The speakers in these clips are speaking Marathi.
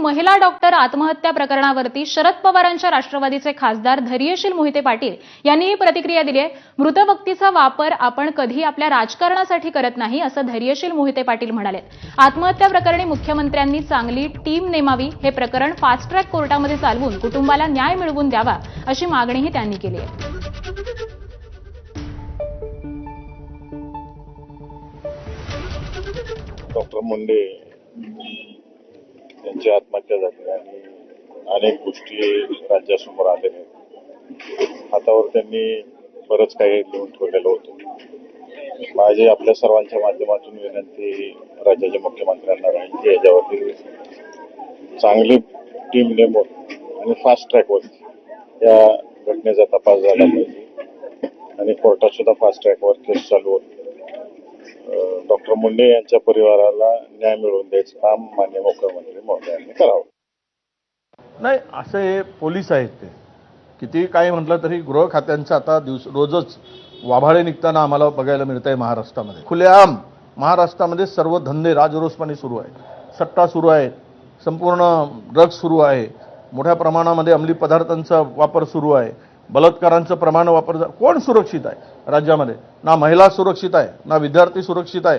महिला डॉक्टर आत्महत्या प्रकरणावरती शरद पवारांच्या राष्ट्रवादीचे खासदार धैर्यशील मोहिते पाटील यांनी ही प्रतिक्रिया दिली आहे. मृत व्यक्तीचा वापर आपण कधी आपल्या राजकारणासाठी करत नाही असं धैर्यशील मोहिते पाटील म्हणाले आत्महत्या प्रकरणी मुख्यमंत्र्यांनी चांगली टीम नेमावी हे प्रकरण फास्ट ट्रॅक कोर्टामध्ये चालवून कुटुंबाला न्याय मिळवून द्यावा अशी मागणीही त्यांनी केली आहे. डॉक्टर मुंडे त्यांची आत्महत्या झाली आणि अनेक गोष्टी राज्यासमोर आलेल्या आहेत हातावर त्यांनी बरंच काही लिहून ठेवलेलं होतं. माझी आपल्या सर्वांच्या माध्यमातून विनंती राज्याच्या मुख्यमंत्र्यांना राहील की याच्यावरती चांगली टीम नेमून आणि फास्ट ट्रॅकवर या घटनेचा तपास झाला पाहिजे. आणि कोर्टात सुद्धा फास्ट ट्रॅकवर केस चालू होती. डॉक्टर मुंडे यांच्या परिवाराला न्याय मिळवून द्यायचं. काम मान्य मुख्यमंत्री महोदयांनी करावं. नाही असं हे पोलीस आहेत ते. किती काही म्हटलं तरी गृह खात्यांचं आता दिवस रोजच वाभाळे निघताना आम्हाला बघायला मिळत आहे महाराष्ट्रामध्ये. खुलेआम महाराष्ट्रामध्ये सर्व धंदे राजरोसपणे सुरू आहेत. सट्टा सुरू आहे संपूर्ण ड्रग्ज सुरू आहे. मोठ्या प्रमाणामध्ये अंमली पदार्थांचा वापर सुरू आहे. बलात्कारांचं प्रमाण वापर झा- कोण सुरक्षित आहे राज्यामध्ये? ना महिला सुरक्षित आहे ना विद्यार्थी सुरक्षित आहे.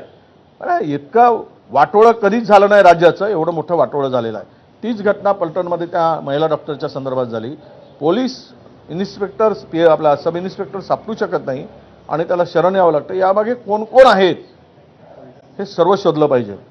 अरे इतका वाटोळं कधीच झालं नाही राज्याचं एवढं मोठं वाटोळं झालेलं आहे. तीच घटना पलटणमध्ये त्या महिला डॉक्टरच्या संदर्भात झाली. पोलीस इन्स्पेक्टर पी आपला सब इन्स्पेक्टर सापडू शकत नाही आणि त्याला शरण यावं लागतं. यामागे कोण कोण आहेत? हे सर्व शोधलं पाहिजे.